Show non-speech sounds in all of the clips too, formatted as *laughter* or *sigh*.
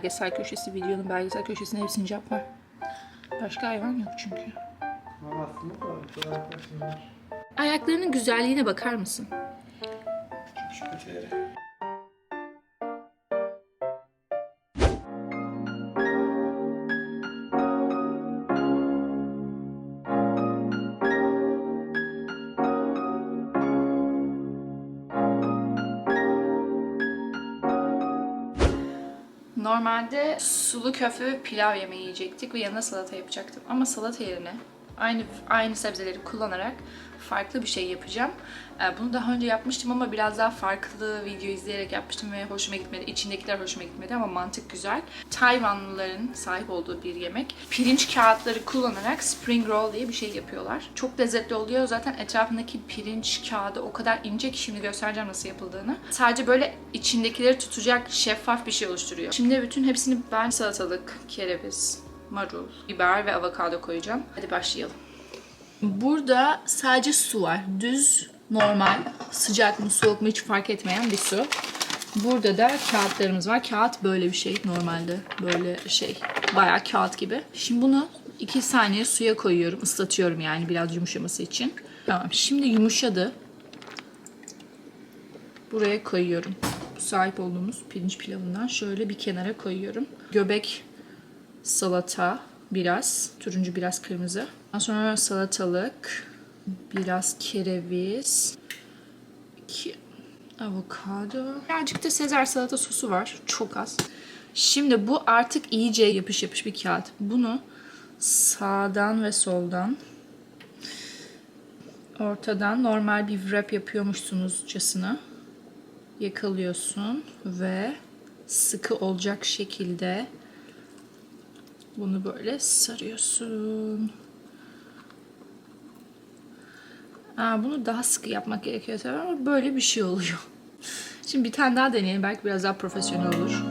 belgesel köşesi, videonun belgesel köşesinde hep sincap var. Başka hayvan yok çünkü. Var. Ayaklarının güzelliğine bakar mısın? Şu kötüleri. Normalde sulu köfte ve pilav yemeği yiyecektik ve yanına salata yapacaktım. Ama salata yerine aynı aynı sebzeleri kullanarak farklı bir şey yapacağım. Ee, Bunu daha önce yapmıştım ama biraz daha farklı video izleyerek yapmıştım ve hoşuma gitmedi. İçindekiler hoşuma gitmedi ama mantık güzel. Tayvanlıların sahip olduğu bir yemek. Pirinç kağıtları kullanarak spring roll diye bir şey yapıyorlar. Çok lezzetli oluyor. Zaten etrafındaki pirinç kağıdı o kadar ince ki şimdi göstereceğim nasıl yapıldığını. Sadece böyle içindekileri tutacak şeffaf bir şey oluşturuyor. Şimdi bütün hepsini ben salatalık, kereviz, marul, biber ve avokado koyacağım. Hadi başlayalım. Burada sadece su var. Düz, normal, sıcak mı, soğuk mu hiç fark etmeyen bir su. Burada da kağıtlarımız var. Kağıt böyle bir şey normalde. Böyle şey. Bayağı kağıt gibi. Şimdi bunu 2 saniye suya koyuyorum. Islatıyorum yani biraz yumuşaması için. Tamam. Şimdi yumuşadı. Buraya koyuyorum. Bu sahip olduğumuz pirinç pilavından şöyle bir kenara koyuyorum. Göbek salata biraz, turuncu biraz kırmızı. Ondan sonra salatalık, biraz kereviz, iki avokado. Birazcık da Sezar salata sosu var. Çok az. Şimdi bu artık iyice yapış yapış bir kağıt. Bunu sağdan ve soldan ortadan normal bir wrap yapıyormuşsunuzcasına yakalıyorsun ve sıkı olacak şekilde bunu böyle sarıyorsun. Aa, bunu daha sıkı yapmak gerekiyor tabii ama böyle bir şey oluyor. *laughs* Şimdi bir tane daha deneyelim. Belki biraz daha profesyonel olur.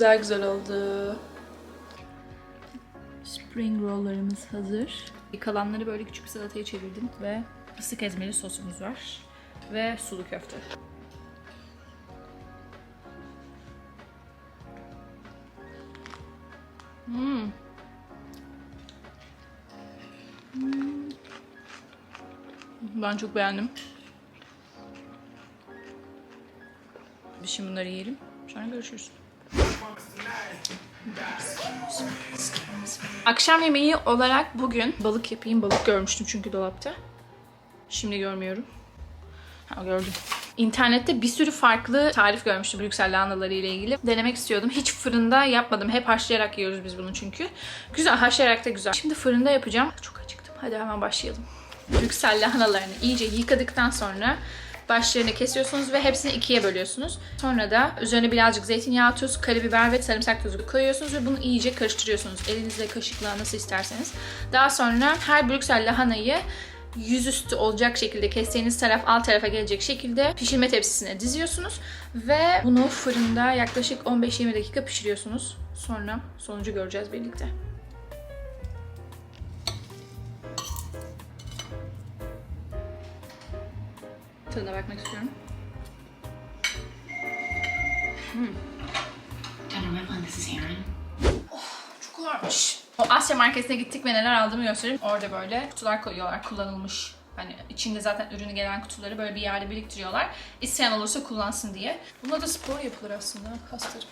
Daha güzel oldu. Spring rolllarımız hazır. Kalanları böyle küçük bir salataya çevirdim ve fıstık ezmeli sosumuz var. Ve sulu köfte. Hmm. Hmm. Ben çok beğendim. Biz şimdi bunları yiyelim. Sonra görüşürüz. Akşam yemeği olarak bugün balık yapayım. Balık görmüştüm çünkü dolapta. Şimdi görmüyorum. Ha gördüm. İnternette bir sürü farklı tarif görmüştüm Brüksel lahanaları ile ilgili. Denemek istiyordum. Hiç fırında yapmadım. Hep haşlayarak yiyoruz biz bunu çünkü. Güzel, haşlayarak da güzel. Şimdi fırında yapacağım. Çok acıktım. Hadi hemen başlayalım. Brüksel lahanalarını iyice yıkadıktan sonra başlarını kesiyorsunuz ve hepsini ikiye bölüyorsunuz. Sonra da üzerine birazcık zeytinyağı, tuz, karabiber ve sarımsak tozu koyuyorsunuz ve bunu iyice karıştırıyorsunuz. Elinizle, kaşıkla nasıl isterseniz. Daha sonra her Brüksel lahanayı yüzüstü olacak şekilde kestiğiniz taraf alt tarafa gelecek şekilde pişirme tepsisine diziyorsunuz ve bunu fırında yaklaşık 15-20 dakika pişiriyorsunuz. Sonra sonucu göreceğiz birlikte. Tadına bakmak istiyorum. İs Erin. Çok ağırmış. O Asya marketine gittik ve neler aldığımı göstereyim. Orada böyle kutular koyuyorlar kullanılmış. Hani içinde zaten ürünü gelen kutuları böyle bir yerde biriktiriyorlar. İsteyen olursa kullansın diye. Buna da spor yapılır aslında. Kaslarım.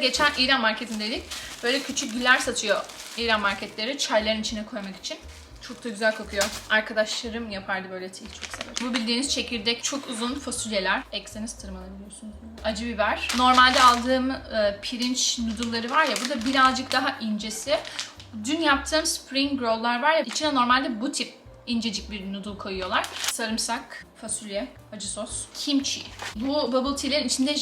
Geçen İran marketindeydik. Böyle küçük güller satıyor İran marketleri çayların içine koymak için. Çok da güzel kokuyor. Arkadaşlarım yapardı böyle tea çok severim. Bu bildiğiniz çekirdek çok uzun fasulyeler. Ekseniz tırmanabiliyorsunuz. Acı biber. Normalde aldığım e, pirinç noodle'ları var ya bu da birazcık daha incesi. Dün yaptığım spring roll'lar var ya içine normalde bu tip incecik bir noodle koyuyorlar. Sarımsak, fasulye, acı sos, kimchi. Bu bubble tea'lerin içinde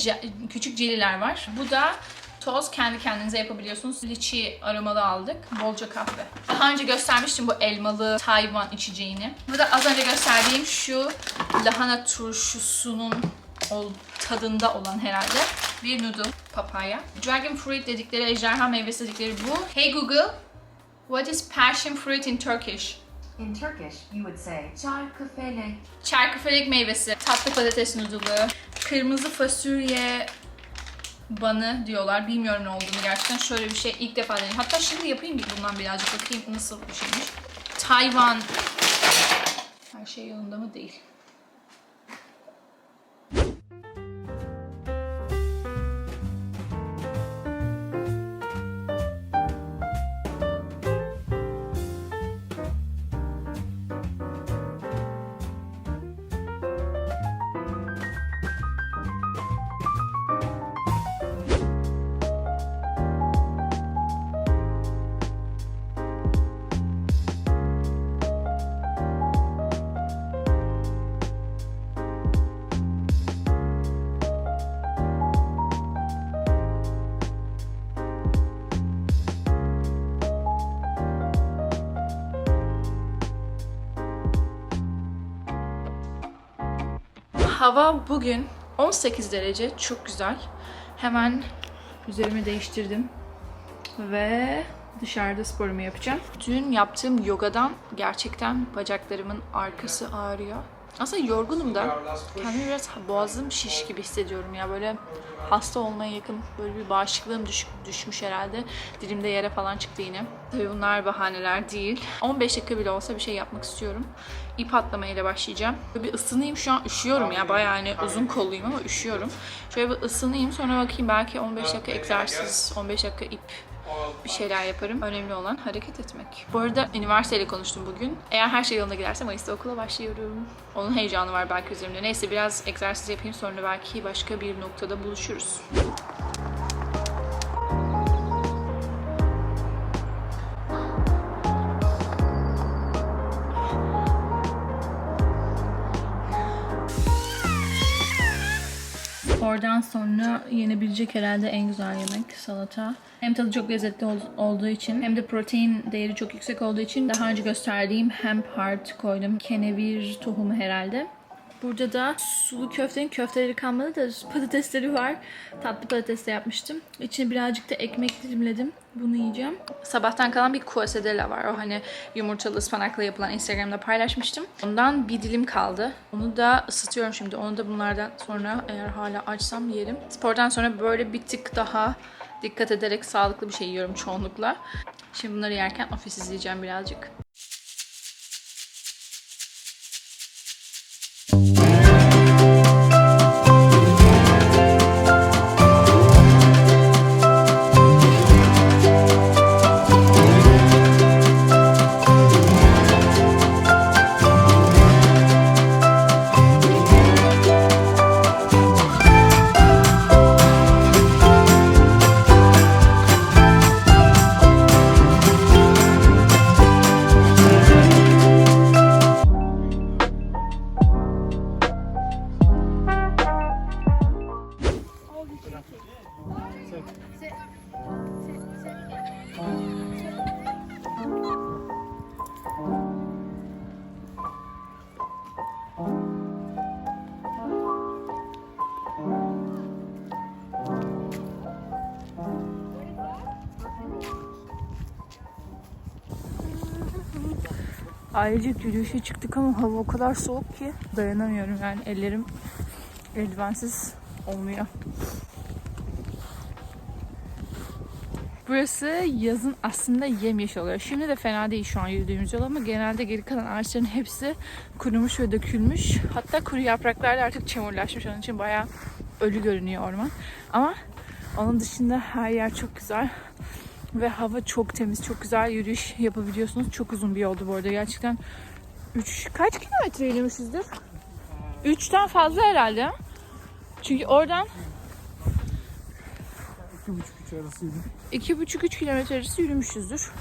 küçük jeliler var. Bu da Toz kendi kendinize yapabiliyorsunuz. Liçi aromalı aldık. Bolca kahve. Daha önce göstermiştim bu elmalı Tayvan içeceğini. Bu da az önce gösterdiğim şu lahana turşusunun tadında olan herhalde bir noodle papaya. Dragon fruit dedikleri, ejderha meyvesi dedikleri bu. Hey Google, what is passion fruit in Turkish? In Turkish, you would say charkıfelek. Çarkıfelek meyvesi, tatlı patates noodle'ı, kırmızı fasulye banı diyorlar. Bilmiyorum ne olduğunu gerçekten. Şöyle bir şey ilk defa deneyim. Hatta şimdi yapayım bir bundan birazcık bakayım nasıl bir şeymiş. Tayvan. Her şey yolunda mı? Değil. Hava bugün 18 derece. Çok güzel. Hemen üzerimi değiştirdim. Ve dışarıda sporumu yapacağım. Dün yaptığım yogadan gerçekten bacaklarımın arkası ağrıyor. Aslında yorgunum da kendimi biraz boğazım şiş gibi hissediyorum ya böyle hasta olmaya yakın böyle bir bağışıklığım düş- düşmüş herhalde. Dilimde yere falan çıktı yine. Tabii bunlar bahaneler değil. 15 dakika bile olsa bir şey yapmak istiyorum. İp atlamayla başlayacağım. Böyle bir ısınayım şu an üşüyorum ya bayağı hani uzun kolluyum ama üşüyorum. Şöyle bir ısınayım sonra bakayım belki 15 dakika egzersiz, 15 dakika ip bir şeyler yaparım. Önemli olan hareket etmek. Bu arada üniversiteyle konuştum bugün. Eğer her şey yolunda giderse Mayıs'ta okula başlıyorum. Onun heyecanı var belki üzerimde. Neyse biraz egzersiz yapayım sonra belki başka bir noktada buluşuruz. Oradan sonra yenebilecek herhalde en güzel yemek salata. Hem tadı çok lezzetli ol- olduğu için hem de protein değeri çok yüksek olduğu için daha önce gösterdiğim hemp heart koydum. Kenevir tohumu herhalde. Burada da sulu köftenin köfteleri kalmadı da patatesleri var. Tatlı patates de yapmıştım. İçine birazcık da ekmek dilimledim. Bunu yiyeceğim. Sabahtan kalan bir quesadilla var. O hani yumurtalı ıspanakla yapılan Instagram'da paylaşmıştım. Ondan bir dilim kaldı. Onu da ısıtıyorum şimdi. Onu da bunlardan sonra eğer hala açsam yerim. Spordan sonra böyle bir tık daha dikkat ederek sağlıklı bir şey yiyorum çoğunlukla. Şimdi bunları yerken ofis izleyeceğim birazcık. Ailecek yürüyüşe çıktık ama hava o kadar soğuk ki dayanamıyorum yani ellerim eldivensiz olmuyor. Burası yazın aslında yemyeşil oluyor. Şimdi de fena değil şu an yürüdüğümüz yol ama genelde geri kalan ağaçların hepsi kurumuş ve dökülmüş. Hatta kuru yapraklar da artık çamurlaşmış. Onun için bayağı ölü görünüyor orman. Ama onun dışında her yer çok güzel. Ve hava çok temiz, çok güzel yürüyüş yapabiliyorsunuz. Çok uzun bir yoldu bu arada. Gerçekten 3 kaç kilometre yürümüşüzdür? 3'ten fazla herhalde. ha? Çünkü oradan İki buçuk üç arasıydı. 2,5-3 kilometre arası yürümüşüzdür.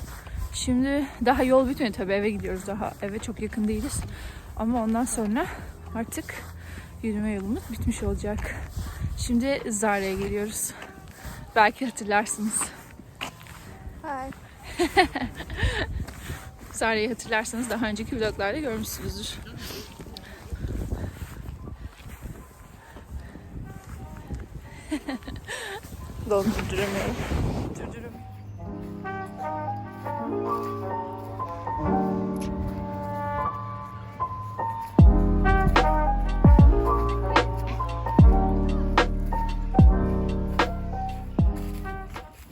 Şimdi daha yol bitmedi tabii eve gidiyoruz daha. Eve çok yakın değiliz. Ama ondan sonra artık yürüme yolumuz bitmiş olacak. Şimdi Zara'ya geliyoruz. Belki hatırlarsınız. *laughs* Hi. Sare'yi hatırlarsanız daha önceki vloglarda görmüşsünüzdür. Donduramıyorum. Durduramıyorum.